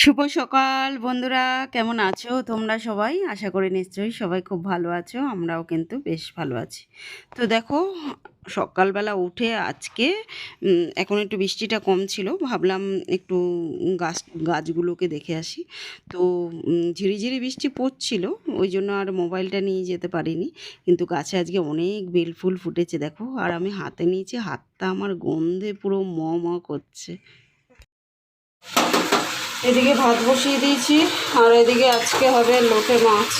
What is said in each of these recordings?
শুভ সকাল বন্ধুরা, কেমন আছো তোমরা সবাই? আশা করি নিশ্চয়ই সবাই খুব ভালো আছো, আমরাও কিন্তু বেশ ভালো আছি। তো দেখো, সকালবেলা উঠে আজকে এখন একটু বৃষ্টিটা কম ছিল, ভাবলাম একটু গাছ, গাছগুলোকে দেখে আসি। তো ঝিরিঝিরি বৃষ্টি পড়ছিল, ওই জন্য আর মোবাইলটা নিয়ে যেতে পারিনি। কিন্তু গাছে আজকে অনেক বেলফুল ফুটেছে, দেখো। আর আমি হাতে নিয়েছি, হাতটা আমার গন্ধে পুরো ম করছে। এদিকে ভাত বসিয়ে দিয়েছি, আর এদিকে আজকে হবে লোটে মাছ।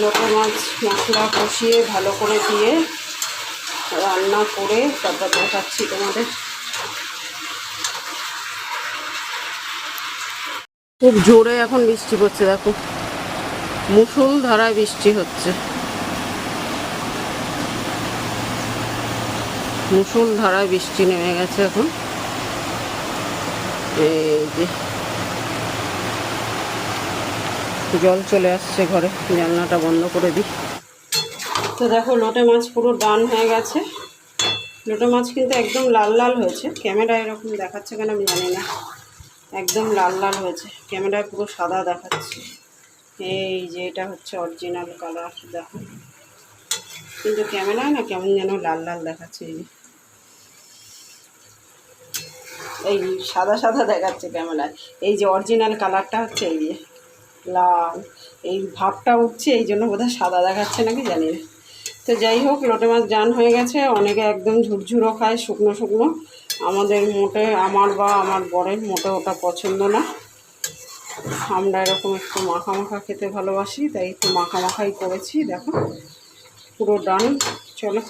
লোটে মাছ মশলা কষিয়ে ভালো করে দিয়ে রান্না করে তারপর দেখাচ্ছি তোমাদের। খুব জোরে এখন বৃষ্টি পড়ছে, দেখো। মুসুল ধারায় বৃষ্টি হচ্ছে। মুসুল ধারায় বৃষ্টি নেমে গেছে এখন। জল চলে আসছে ঘরে, জানলাটা বন্ধ করে দিই। তো দেখো, লোটে মাছ পুরো ডান হয়ে গেছে। লোটে মাছ কিন্তু একদম লাল লাল হয়েছে। ক্যামেরায় এরকম দেখাচ্ছে কেন আমি জানি না। একদম লাল লাল হয়েছে। ক্যামেরায় পুরো সাদা দেখাচ্ছে। এই যে এটা হচ্ছে অরিজিনাল কালার দেখো। কিন্তু ক্যামেরায় না কেমন যেন লাল লাল দেখাচ্ছে এই যে এই সাদা সাদা দেখাচ্ছে ক্যামেরায়। এই যে অরিজিনাল কালারটা হচ্ছে এই যে লাল। এই ভাবটা উঠছে, এই জন্য বোধহয় সাদা দেখাচ্ছে নাকি জানি না। তো যাই হোক, লোটে মাছ জান হয়ে গেছে। অনেকে একদম ঝুরঝুরো খায়, শুকনো শুকনো। আমাদের মোটে, আমার বা আমার বরের মোটে ওটা পছন্দ না। আমরা এরকম একটু মাখা মাখা খেতে ভালোবাসি, তাই একটু মাখা মাখাই করেছি। দেখো, পুরো ডান, চলো।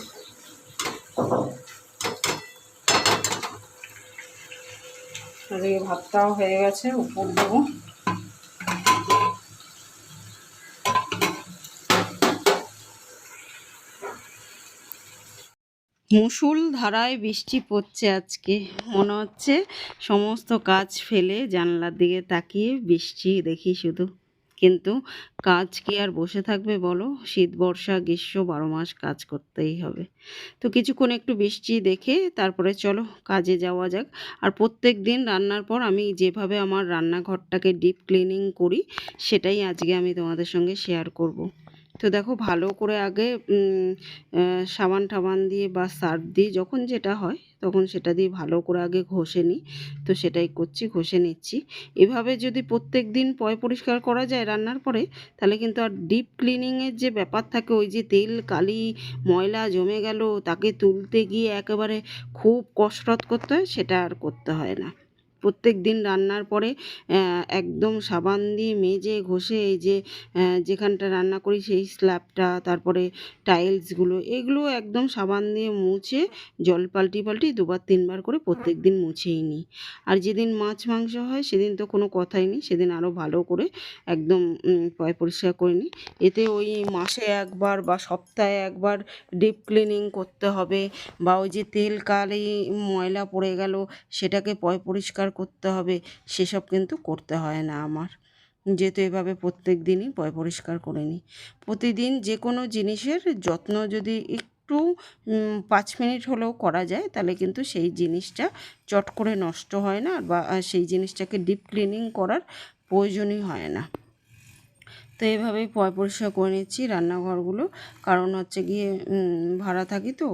এদিকে ভাতটাও হয়ে গেছে, উপর দেবো। মুসুল ধারায় বৃষ্টি পড়ছে আজকে। মনে হচ্ছে সমস্ত কাজ ফেলে জানলার দিকে তাকিয়ে বৃষ্টি দেখি শুধু। কিন্তু কাজ কি আর বসে থাকবে বলো? শীত, বর্ষা, গ্রীষ্ম, বারো মাস কাজ করতেই হবে। তো কিছুক্ষণ একটু বৃষ্টি দেখে তারপরে চলো কাজে যাওয়া যাক। আর প্রত্যেক দিন রান্নার পর আমি যেভাবে আমার রান্নাঘরটাকে ডিপ ক্লিনিং করি, সেটাই আজকে আমি তোমাদের সঙ্গে শেয়ার করব। তো দেখো ভালো করে আগে সাবান টাবান দিয়ে বা সার্ফ দিয়ে যখন যেটা হয়, তখন সেটা দিয়ে ভালো করে আগে ঘষে নিই। তো সেটাই করছি, ঘষে নিচ্ছি। এভাবে যদি প্রত্যেক দিন পয় পরিষ্কার করা যায় রান্নার পরে, তাহলে কিন্তু আর ডিপ ক্লিনিংয়ের যে ব্যাপার থাকে, ওই যে তেল, কালি, ময়লা জমে গেল, তাকে তুলতে গিয়ে একেবারে খুব কসরত করতে হয়, সেটা আর করতে হয় না। প্রত্যেক দিন রান্নার পরে একদম সাবান দিয়ে মেজে ঘষে এই যে যেখানটা রান্না করি সেই স্ল্যাবটা, তারপরে টাইলসগুলো এগুলো একদম সাবান দিয়ে মুছে, জল পাল্টি পাল্টি দুবার তিনবার করে প্রত্যেক দিন মুছেই নিই। আর যেদিন মাছ মাংস হয় সেদিন তো কোনো কথাই নেই, সেদিন আরও ভালো করে একদম পয় পরিষ্কার করে নিই। এতে ওই মাসে একবার বা সপ্তাহে একবার ডিপ ক্লিনিং করতে হবে, বা ওই যে তেল কালি ময়লা পড়ে গেল, সেটাকে পয় পরিষ্কার করতে হবে, সেসব কিন্তু করতে হয় না আমার। যেহেতু এভাবে প্রত্যেক দিনই পরিষ্কার করে নিই। প্রতিদিন যে কোনো জিনিসের যত্ন যদি একটু পাঁচ মিনিট হলেও করা যায়, তাহলে কিন্তু সেই জিনিসটা চট করে নষ্ট হয় না, বা সেই জিনিসটাকে ডিপ ক্লিনিং করার প্রয়োজনই হয় না। তো এইভাবেই পরিষ্কার করে নিচ্ছি রান্নাঘরগুলো। কারণ হচ্ছে গিয়ে ভাড়া থাকি তো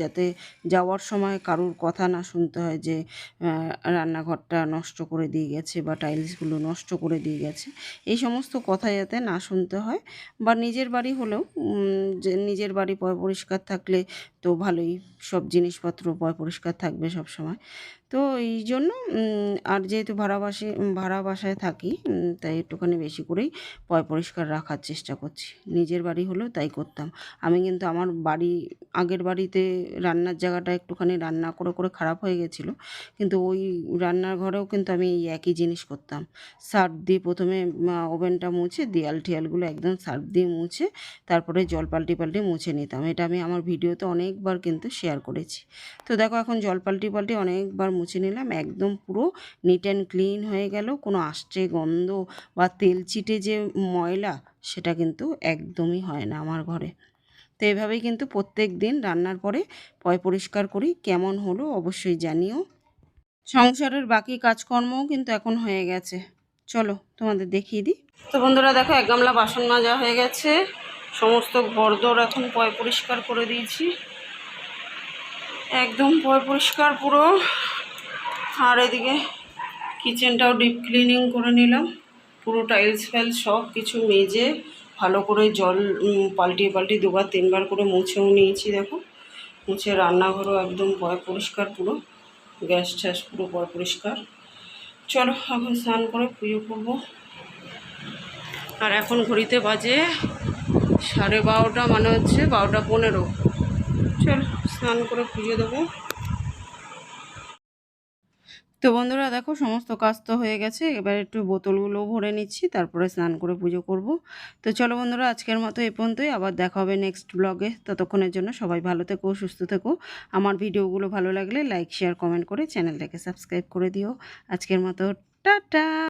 যাতে যাওয়ার সময় কারুর কথা না শুনতে হয় যে রান্নাঘরটা নষ্ট করে দিয়ে গেছে বা টাইলসগুলো নষ্ট করে দিয়ে গেছে। এই সমস্ত কথা যাতে না শুনতে হয় বা নিজের বাড়ি হলেও যে নিজের বাড়ি পয় পরিষ্কার থাকলে তো ভালোই, সব জিনিসপত্র পয় পরিষ্কার থাকবে সব সময়। তো এই জন্য আর যেহেতু ভাড়া বাসে ভাড়া বাসায় থাকি তাই একটুখানি বেশি করেই পয় পরিষ্কার রাখার চেষ্টা করছি। নিজের বাড়ি হলেও তাই করতাম। আমি কিন্তু আমার বাড়ি, আগের বাড়িতে রান্নার জায়গাটা একটুখানি রান্না করে করে খারাপ হয়ে গেছিল। কিন্তু ওই রান্নার ঘরেও কিন্তু আমি এই একই জিনিস করতাম। সার্ফ দিয়ে প্রথমে ওভেনটা মুছে, দেয়াল টিয়ালগুলো একদম সার্ফ দিয়ে মুছে, তারপরে জল পাল্টি পাল্টি মুছে নিতাম। এটা আমি আমার ভিডিওতে অনেকবার কিন্তু শেয়ার করেছি। তো দেখো এখন জল পাল্টি পাল্টি অনেকবার মুছে নিলাম, একদম পুরো নিট অ্যান্ড ক্লিন হয়ে গেল। কোনো আষ্টে গন্ধ বা তেল চিটে যে ময়লা, সেটা কিন্তু একদমই হয় না আমার ঘরে। তো এভাবেই কিন্তু প্রত্যেক দিন রান্নার পরে পয় পরিষ্কার করি, কেমন হলো অবশ্যই জানিও। সংসারের বাকি কাজকর্মও কিন্তু এখন হয়ে গেছে। চলো তোমাদের দেখিয়ে দিই। তো বন্ধুরা দেখো, এক গামলা বাসন মাজা হয়ে গেছে। সমস্ত ঘরদোর এখন পয় পরিষ্কার করে দিয়েছি। একদম পয় পরিষ্কার পুরো। আর এদিকে কিচেনটাও ডিপ ক্লিনিং করে নিলাম। পুরো টাইলস ফাইলস সব কিছু মেজে ভালো করে জল পাল্টিয়ে পাল্টিয়ে দুবার তিনবার করে মুছেও নিয়েছি, দেখো। মুছে রান্নাঘরও একদম পয় পরিষ্কার পুরো। গ্যাস ট্যাস পুরো পয় পরিষ্কার। চলো, এখন স্নান করে পুজো করব। আর এখন ঘড়িতে বাজে সাড়ে বারোটা মানে হচ্ছে বারোটা পনেরো। চলো, স্নান করে পুজো দেবো। তো বন্ধুরা দেখো সমস্ত কাজ তো হয়ে গেছে, এবার একটু বোতলগুলো ভরে নিচ্ছি, তারপরে স্নান করে পুজো করব। তো চলো বন্ধুরা আজকের মতো এ পর্যন্তই, আবার দেখা হবে নেক্সট ব্লগে ততক্ষণের জন্য সবাই ভালো থেকো, সুস্থ থেকো। আমার ভিডিওগুলো ভালো লাগলে লাইক শেয়ার কমেন্ট করে চ্যানেলটাকে সাবস্ক্রাইব করে দিও। আজকের মতো, টাটা!